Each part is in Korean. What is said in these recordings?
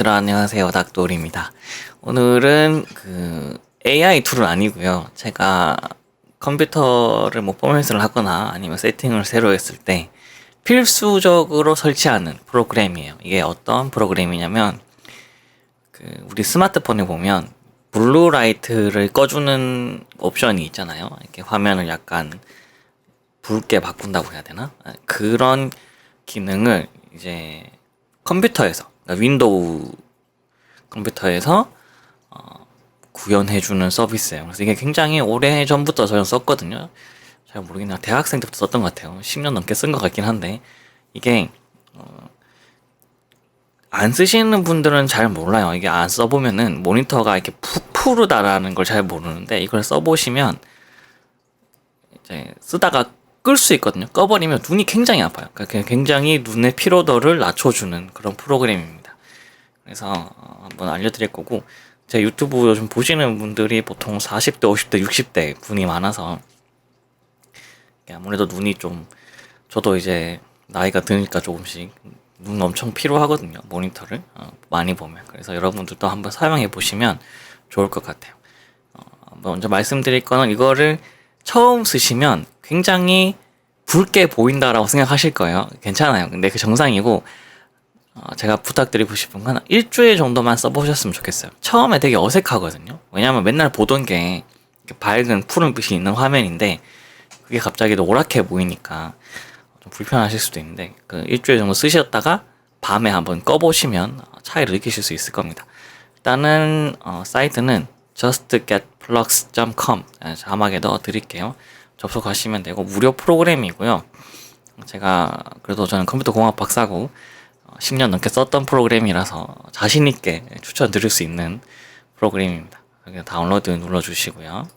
네, 여러분들 안녕하세요. 닥돌입니다. 오늘은 그 AI 툴은 아니고요. 제가 컴퓨터를 뭐 포맷을 하거나 아니면 세팅을 새로 했을 때 필수적으로 설치하는 프로그램이에요. 이게 어떤 프로그램이냐면 그 우리 스마트폰에 보면 블루 라이트를 꺼주는 옵션이 있잖아요. 이렇게 화면을 약간 붉게 바꾼다고 해야 되나? 그런 기능을 이제 컴퓨터에서 윈도우 컴퓨터에서 어, 구현해주는 서비스예요. 그래서 이게 굉장히 오래 전부터 저는 썼거든요. 잘 모르겠네요. 대학생 때부터 썼던 것 같아요. 10년 넘게 쓴 것 같긴 한데 이게 어, 안 쓰시는 분들은 잘 몰라요. 이게 안 써보면은 모니터가 이렇게 푹 푸르다라는 걸 잘 모르는데 이걸 써보시면 이제 쓰다가 끌 수 있거든요. 꺼버리면 눈이 굉장히 아파요. 그러니까 굉장히 눈의 피로도를 낮춰주는 그런 프로그램입니다. 그래서 어, 한번 알려드릴 거고 제 유튜브 요즘 보시는 분들이 보통 40대, 50대, 60대 분이 많아서 아무래도 눈이 좀 저도 이제 나이가 드니까 조금씩 눈 엄청 피로하거든요. 모니터를 어, 많이 보면. 그래서 여러분들도 한번 사용해 보시면 좋을 것 같아요. 어, 먼저 말씀드릴 거는 이거를 처음 쓰시면 굉장히 붉게 보인다라고 생각하실 거예요. 괜찮아요. 근데 그 정상이고 어, 제가 부탁드리고 싶은 건 일주일 정도만 써보셨으면 좋겠어요. 처음에 되게 어색하거든요. 왜냐하면 맨날 보던 게 밝은 푸른빛이 있는 화면인데 그게 갑자기 노랗게 보이니까 좀 불편하실 수도 있는데 그 일주일 정도 쓰셨다가 밤에 한번 꺼보시면 차이를 느끼실 수 있을 겁니다. 일단은 어, 사이트는 justgetplux.com 자막에 넣어 드릴게요. 접속하시면 되고 무료 프로그램이고요. 제가 그래도 저는 컴퓨터 공학 박사고 10년 어, 넘게 썼던 프로그램이라서 자신 있게 추천드릴 수 있는 프로그램입니다. 여기 다운로드 눌러주시고요.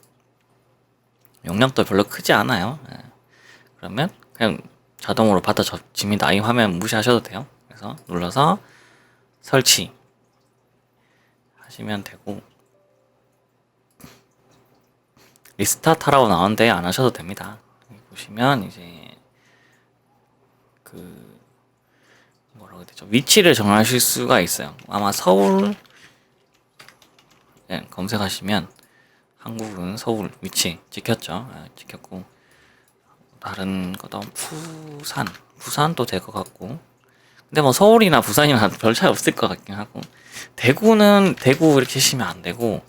용량도 별로 크지 않아요. 예. 그러면 그냥 자동으로 받아 적집니다. 이 화면 무시하셔도 돼요. 그래서 눌러서 설치 하시면 되고 리스타트 하라고 나오는데 안 하셔도 됩니다. 보시면 이제 그 뭐라고 해야 되죠? 위치를 정하실 수가 있어요. 아마 서울 네, 검색하시면 한국은 서울 위치 찍혔죠. 네, 찍혔고 다른 거도 부산 부산도 될 것 같고 근데 뭐 서울이나 부산이나 별 차이 없을 것 같긴 하고 대구는 대구 이렇게 치시면 안 되고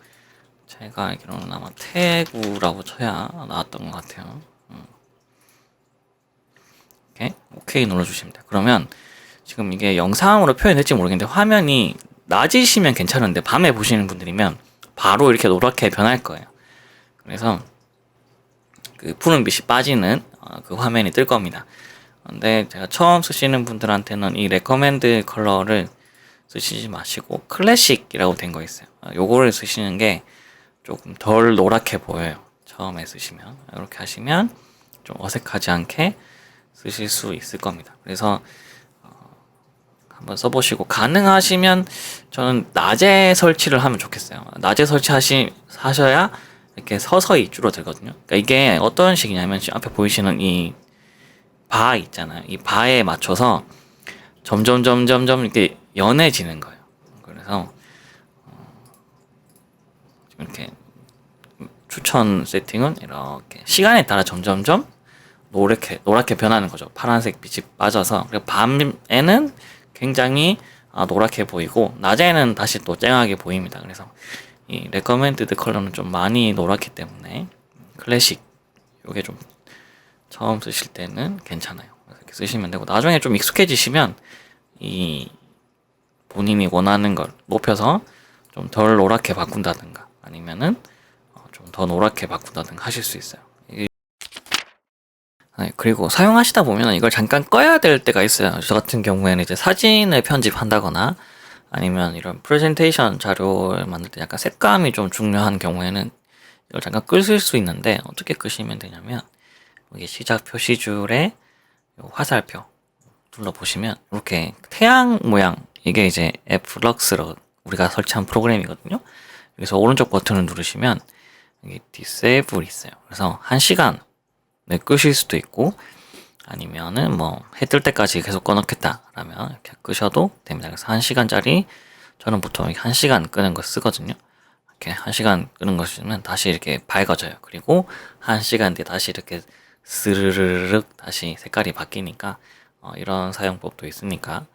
제가 알기로는 아마 태구라고 쳐야 나왔던 것 같아요. 음. 이렇게 오케이 눌러주시면 돼요. 그러면 지금 이게 영상으로 표현될지 모르겠는데 화면이 낮이시면 괜찮은데 밤에 보시는 분들이면 바로 이렇게 노랗게 변할 거예요. 그래서 그 푸른 빛이 빠지는 어, 그 화면이 뜰 겁니다. 근데 제가 처음 쓰시는 분들한테는 이 레커멘드 컬러를 쓰시지 마시고 클래식이라고 된 거 있어요. 어, 요거를 쓰시는 게 조금 덜 노랗게 보여요. 처음에 쓰시면 이렇게 하시면 좀 어색하지 않게 쓰실 수 있을 겁니다. 그래서 어, 한번 써보시고 가능하시면 저는 낮에 설치를 하면 좋겠어요. 낮에 설치하시 하셔야 이렇게 서서히 줄어들거든요. 그러니까 이게 어떤 식이냐면 지금 앞에 보이시는 이 바 있잖아요. 이 바에 맞춰서 점점 점점 점 이렇게 연해지는 거예요. 그래서 이렇게 추천 세팅은 이렇게 시간에 따라 점점점 노랗게 노랗게 변하는 거죠. 파란색 빛이 빠져서 그리고 밤에는 굉장히 아, 노랗게 보이고 낮에는 다시 또 쨍하게 보입니다. 그래서 이 레커멘드드 컬러는 좀 많이 노랗기 때문에 클래식 요게 좀 처음 쓰실 때는 괜찮아요. 이렇게 쓰시면 되고 나중에 좀 익숙해지시면 이 본인이 원하는 걸 높여서 좀 덜 노랗게 바꾼다든가 아니면은 어, 좀더 노랗게 바꾼다든가 하실 수 있어요. 네, 그리고 사용하시다 보면 이걸 잠깐 꺼야 될 때가 있어요. 저 같은 경우에는 이제 사진을 편집한다거나 아니면 이런 프레젠테이션 자료를 만들 때 약간 색감이 좀 중요한 경우에는 이걸 잠깐 끄실 수 있는데 어떻게 끄시면 되냐면 여기 시작 표시줄에 화살표 눌러보시면 이렇게 태양 모양 이게 이제 애플럭스로 우리가 설치한 프로그램이거든요. 여기서 오른쪽 버튼을 누르시면 여기 disable 있어요. 그래서 한 시간 네, 끄실 수도 있고 아니면은 뭐 해 뜰 때까지 계속 꺼놓겠다라면 이렇게 끄셔도 됩니다. 그래서 1시간짜리 저는 보통 1시간 끄는 거 쓰거든요. 이렇게 1시간 끄는 거 쓰면 다시 이렇게 밝아져요. 그리고 1시간 뒤에 다시 이렇게 스르르륵 다시 색깔이 바뀌니까 어, 이런 사용법도 있으니까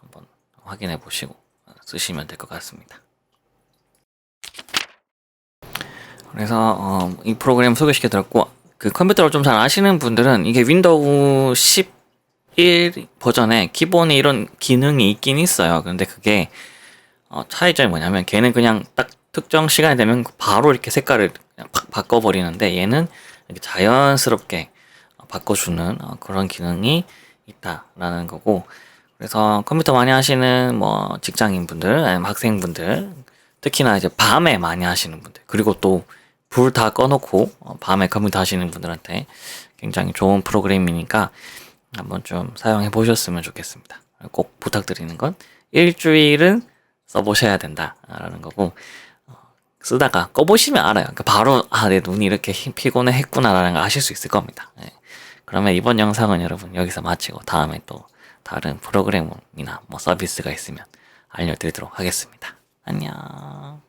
한번 확인해 보시고 쓰시면 될 것 같습니다. 그래서 어, 이 프로그램 소개시켜 드렸고 그 컴퓨터를 좀 잘 아시는 분들은 이게 윈도우 11 버전에 기본에 이런 기능이 있긴 있어요. 근데 그게 어, 차이점이 뭐냐면 걔는 그냥 딱 특정 시간이 되면 바로 이렇게 색깔을 팍 바꿔버리는데 얘는 이렇게 자연스럽게 어, 바꿔주는 어, 그런 기능이 있다라는 거고 그래서 컴퓨터 많이 하시는 뭐 직장인 분들 아니면 학생 분들 특히나 이제 밤에 많이 하시는 분들 그리고 또 불 다 꺼놓고 어, 밤에 컴퓨터 하시는 분들한테 굉장히 좋은 프로그램이니까 한번 좀 사용해 보셨으면 좋겠습니다. 꼭 부탁드리는 건 일주일은 써보셔야 된다라는 거고 어, 쓰다가 꺼보시면 알아요. 그러니까 바로 아 내 눈이 이렇게 힘- 피곤해 했구나라는 걸 아실 수 있을 겁니다. 예. 그러면 이번 영상은 여러분 여기서 마치고 다음에 또 다른 프로그램이나 뭐 서비스가 있으면 알려드리도록 하겠습니다. 안녕.